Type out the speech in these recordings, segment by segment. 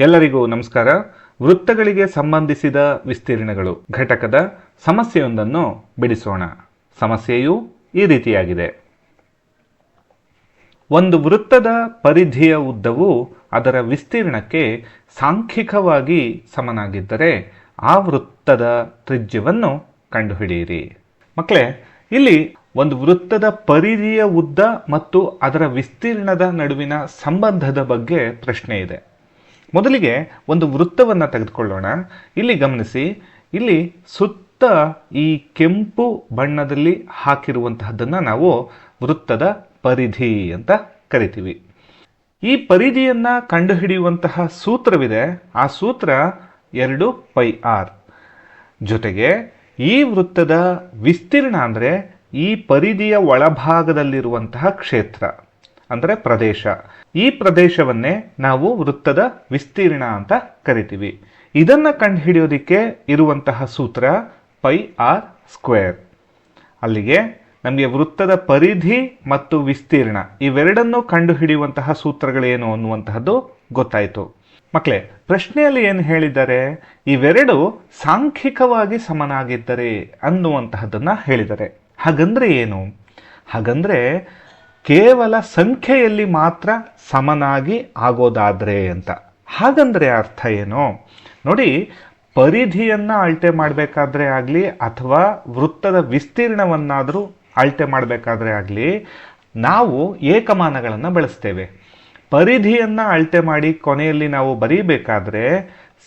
ಎಲ್ಲರಿಗೂ ನಮಸ್ಕಾರ. ವೃತ್ತಗಳಿಗೆ ಸಂಬಂಧಿಸಿದ ವಿಸ್ತೀರ್ಣಗಳು. ಘಟಕದ ಸಮಸ್ಯೆಯೊಂದನ್ನು ಬಿಡಿಸೋಣ. ಸಮಸ್ಯೆಯು ಈ ರೀತಿಯಾಗಿದೆ. ಒಂದು ವೃತ್ತದ ಪರಿಧಿಯ ಉದ್ದವು ಅದರ ವಿಸ್ತೀರ್ಣಕ್ಕೆ ಸಾಂಖ್ಯಿಕವಾಗಿ ಸಮನಾಗಿದ್ದರೆ ಆ ವೃತ್ತದ ತ್ರಿಜ್ಯವನ್ನು ಕಂಡುಹಿಡಿಯಿರಿ. ಮಕ್ಕಳೇ, ಇಲ್ಲಿ ಒಂದು ವೃತ್ತದ ಪರಿಧಿಯ ಉದ್ದ ಮತ್ತು ಅದರ ವಿಸ್ತೀರ್ಣದ ನಡುವಿನ ಸಂಬಂಧದ ಬಗ್ಗೆ ಪ್ರಶ್ನೆ ಇದೆ. ಮೊದಲಿಗೆ ಒಂದು ವೃತ್ತವನ್ನು ತೆಗೆದುಕೊಳ್ಳೋಣ. ಇಲ್ಲಿ ಗಮನಿಸಿ, ಇಲ್ಲಿ ಸುತ್ತ ಈ ಕೆಂಪು ಬಣ್ಣದಲ್ಲಿ ಹಾಕಿರುವಂತಹದ್ದನ್ನು ನಾವು ವೃತ್ತದ ಪರಿಧಿ ಅಂತ ಕರಿತೀವಿ. ಈ ಪರಿಧಿಯನ್ನು ಕಂಡುಹಿಡಿಯುವಂತಹ ಸೂತ್ರವಿದೆ. ಆ ಸೂತ್ರ ಎರಡು ಪೈ ಆರ್. ಜೊತೆಗೆ ಈ ವೃತ್ತದ ವಿಸ್ತೀರ್ಣ ಅಂದರೆ ಈ ಪರಿಧಿಯ ಒಳಭಾಗದಲ್ಲಿರುವಂತಹ ಕ್ಷೇತ್ರ. ಅಂದರೆ ಪ್ರದೇಶ. ಈ ಪ್ರದೇಶವನ್ನೇ ನಾವು ವೃತ್ತದ ವಿಸ್ತೀರ್ಣ ಅಂತ ಕರಿತೀವಿ. ಇದನ್ನು ಕಂಡುಹಿಡಿಯೋದಿಕ್ಕೆ ಇರುವಂತಹ ಸೂತ್ರ ಪೈ ಆರ್ ಸ್ಕ್ವೇರ್. ಅಲ್ಲಿಗೆ ನಮಗೆ ವೃತ್ತದ ಪರಿಧಿ ಮತ್ತು ವಿಸ್ತೀರ್ಣ ಇವೆರಡನ್ನು ಕಂಡುಹಿಡಿಯುವಂತಹ ಸೂತ್ರಗಳೇನು ಅನ್ನುವಂತಹದ್ದು ಗೊತ್ತಾಯಿತು. ಮಕ್ಕಳೇ ಪ್ರಶ್ನೆಯಲ್ಲಿ ಏನು ಹೇಳಿದ್ದಾರೆ? ಇವೆರಡು ಸಾಂಖ್ಯಿಕವಾಗಿ ಸಮನಾಗಿದ್ದರೆ ಅನ್ನುವಂತಹದ್ದನ್ನು ಹೇಳಿದ್ದಾರೆ. ಹಾಗಂದ್ರೆ ಏನು? ಹಾಗಂದ್ರೆ ಕೇವಲ ಸಂಖ್ಯೆಯಲ್ಲಿ ಮಾತ್ರ ಸಮನಾಗಿ ಆಗೋದಾದ್ರೆ ಅಂತ. ಹಾಗಂದ್ರೆ ಅರ್ಥ ಏನು? ನೋಡಿ, ಪರಿಧಿಯನ್ನ ಅಳತೆ ಮಾಡಬೇಕಾದ್ರೆ ಆಗಲಿ, ಅಥವಾ ವೃತ್ತದ ವಿಸ್ತೀರ್ಣವನ್ನಾದರೂ ಅಳತೆ ಮಾಡಬೇಕಾದ್ರೆ ಆಗಲಿ, ನಾವು ಏಕಮಾನಗಳನ್ನು ಬಳಸ್ತೇವೆ. ಪರಿಧಿಯನ್ನು ಅಳತೆ ಮಾಡಿ ಕೊನೆಯಲ್ಲಿ ನಾವು ಬರೀಬೇಕಾದ್ರೆ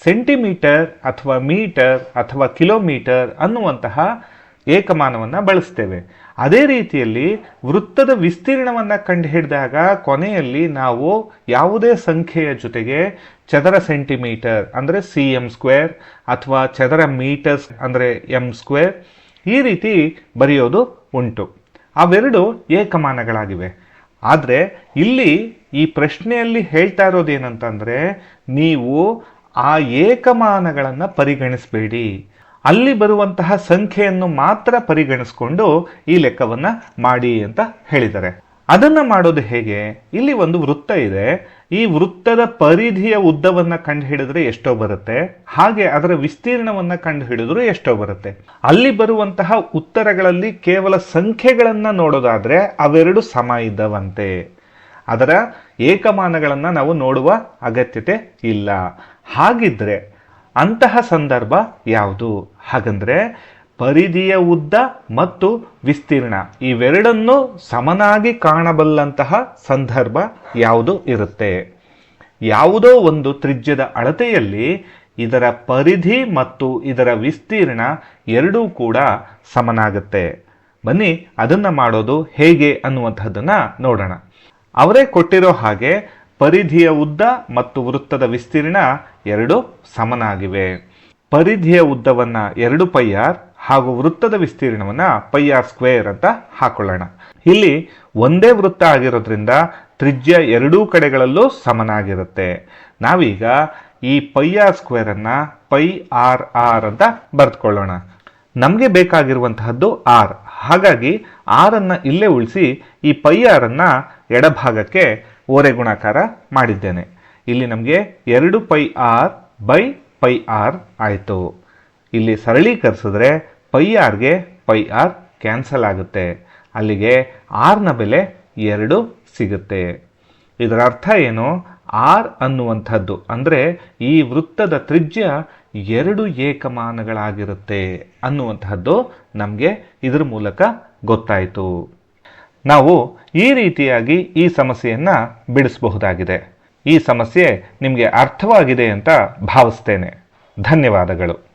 ಸೆಂಟಿಮೀಟರ್ ಅಥವಾ ಮೀಟರ್ ಅಥವಾ ಕಿಲೋಮೀಟರ್ ಅನ್ನುವಂತಹ ಏಕಮಾನವನ್ನು ಬಳಸ್ತೇವೆ. ಅದೇ ರೀತಿಯಲ್ಲಿ ವೃತ್ತದ ವಿಸ್ತೀರ್ಣವನ್ನು ಕಂಡುಹಿಡಿದಾಗ ಕೊನೆಯಲ್ಲಿ ನಾವು ಯಾವುದೇ ಸಂಖ್ಯೆಯ ಜೊತೆಗೆ ಚದರ ಸೆಂಟಿಮೀಟರ್ ಅಂದರೆ ಸಿ ಎಂ ಸ್ಕ್ವೇರ್ ಅಥವಾ ಚದರ ಮೀಟರ್ಸ್ ಅಂದರೆ ಎಂ ಸ್ಕ್ವೇರ್ ಈ ರೀತಿ ಬರೆಯೋದು ಉಂಟು. ಅವೆರಡು ಏಕಮಾನಗಳಾಗಿವೆ. ಆದರೆ ಇಲ್ಲಿ ಈ ಪ್ರಶ್ನೆಯಲ್ಲಿ ಹೇಳ್ತಾ ಇರೋದು ಏನಂತಂದರೆ ನೀವು ಆ ಏಕಮಾನಗಳನ್ನು ಪರಿಗಣಿಸಬೇಡಿ. ಅಲ್ಲಿ ಬರುವಂತಹ ಸಂಖ್ಯೆಯನ್ನು ಮಾತ್ರ ಪರಿಗಣಿಸ್ಕೊಂಡು ಈ ಲೆಕ್ಕವನ್ನು ಮಾಡಿ ಅಂತ ಹೇಳಿದ್ದಾರೆ. ಅದನ್ನು ಮಾಡೋದು ಹೇಗೆ? ಇಲ್ಲಿ ಒಂದು ವೃತ್ತ ಇದೆ. ಈ ವೃತ್ತದ ಪರಿಧಿಯ ಉದ್ದವನ್ನು ಕಂಡುಹಿಡಿದ್ರೆ ಎಷ್ಟೋ ಬರುತ್ತೆ. ಹಾಗೆ ಅದರ ವಿಸ್ತೀರ್ಣವನ್ನು ಕಂಡುಹಿಡಿದ್ರು ಎಷ್ಟೋ ಬರುತ್ತೆ. ಅಲ್ಲಿ ಬರುವಂತಹ ಉತ್ತರಗಳಲ್ಲಿ ಕೇವಲ ಸಂಖ್ಯೆಗಳನ್ನು ನೋಡೋದಾದ್ರೆ ಅವೆರಡು ಸಮ ಇದ್ದವಂತೆ. ಅದರ ಏಕಮಾನಗಳನ್ನು ನಾವು ನೋಡುವ ಅಗತ್ಯತೆ ಇಲ್ಲ. ಹಾಗಿದ್ರೆ ಅಂತಹ ಸಂದರ್ಭ ಯಾವುದು? ಹಾಗಂದ್ರೆ ಪರಿಧಿಯ ಉದ್ದ ಮತ್ತು ವಿಸ್ತೀರ್ಣ ಇವೆರಡನ್ನೂ ಸಮನಾಗಿ ಕಾಣಬಲ್ಲಂತಹ ಸಂದರ್ಭ ಯಾವುದು ಇರುತ್ತೆ? ಯಾವುದೋ ಒಂದು ತ್ರಿಜ್ಯದ ಅಳತೆಯಲ್ಲಿ ಇದರ ಪರಿಧಿ ಮತ್ತು ಇದರ ವಿಸ್ತೀರ್ಣ ಎರಡೂ ಕೂಡ ಸಮನಾಗುತ್ತೆ. ಬನ್ನಿ, ಅದನ್ನ ಮಾಡೋದು ಹೇಗೆ ಅನ್ನುವಂಥದ್ದನ್ನ ನೋಡೋಣ. ಅವರೇ ಕೊಟ್ಟಿರೋ ಹಾಗೆ ಪರಿಧಿಯ ಉದ್ದ ಮತ್ತು ವೃತ್ತದ ವಿಸ್ತೀರ್ಣ ಎರಡು ಸಮನಾಗಿವೆ. ಪರಿಧಿಯ ಉದ್ದವನ್ನ ಎರಡು ಪೈ ಆರ್ ಹಾಗೂ ವೃತ್ತದ ವಿಸ್ತೀರ್ಣವನ್ನ ಪೈ ಆರ್ ಸ್ಕ್ವೇರ್ ಅಂತ ಹಾಕೊಳ್ಳೋಣ. ಇಲ್ಲಿ ಒಂದೇ ವೃತ್ತ ಆಗಿರೋದ್ರಿಂದ ತ್ರಿಜ್ಯ ಎರಡೂ ಕಡೆಗಳಲ್ಲೂ ಸಮನಾಗಿರುತ್ತೆ. ನಾವೀಗ ಈ ಪೈ ಆರ್ ಸ್ಕ್ವೇರ್ ಅನ್ನ ಪೈ ಆರ್ ಆರ್ ಅಂತ ಬರೆದುಕೊಳ್ಳೋಣ. ನಮಗೆ ಬೇಕಾಗಿರುವಂತಹದ್ದು ಆರ್ ಹಾಗಾಗಿ ಆರನ್ನು ಇಲ್ಲೇ ಉಳಿಸಿ ಈ ಪೈ ಆರನ್ನು ಎಡಭಾಗಕ್ಕೆ ಓರೆ ಗುಣಾಕಾರ ಮಾಡಿದ್ದೇನೆ. ಇಲ್ಲಿ ನಮಗೆ ಎರಡು pi R by pi R ಆಯಿತು. ಇಲ್ಲಿ ಸರಳೀಕರಿಸಿದ್ರೆ ಪೈ ಆರ್ಗೆ ಪೈ ಆರ್ ಕ್ಯಾನ್ಸಲ್ ಆಗುತ್ತೆ. ಅಲ್ಲಿಗೆ ಆರ್ನ ಬೆಲೆ ಎರಡು ಸಿಗುತ್ತೆ. ಇದರ ಅರ್ಥ ಏನು? ಆರ್ ಅನ್ನುವಂಥದ್ದು ಅಂದರೆ ಈ ವೃತ್ತದ ತ್ರಿಜ್ಯ ಎರಡು ಏಕಮಾನಗಳಾಗಿರುತ್ತೆ ಅನ್ನುವಂಥದ್ದು ನಮಗೆ ಇದರ ಮೂಲಕ ಗೊತ್ತಾಯಿತು. ನಾವು ಈ ರೀತಿಯಾಗಿ ಈ ಸಮಸ್ಯೆಯನ್ನು ಬಿಡಿಸಬಹುದಾಗಿದೆ. ಈ ಸಮಸ್ಯೆ ನಿಮಗೆ ಅರ್ಥವಾಗಿದೆ ಅಂತ ಭಾವಿಸ್ತೇನೆ. ಧನ್ಯವಾದಗಳು.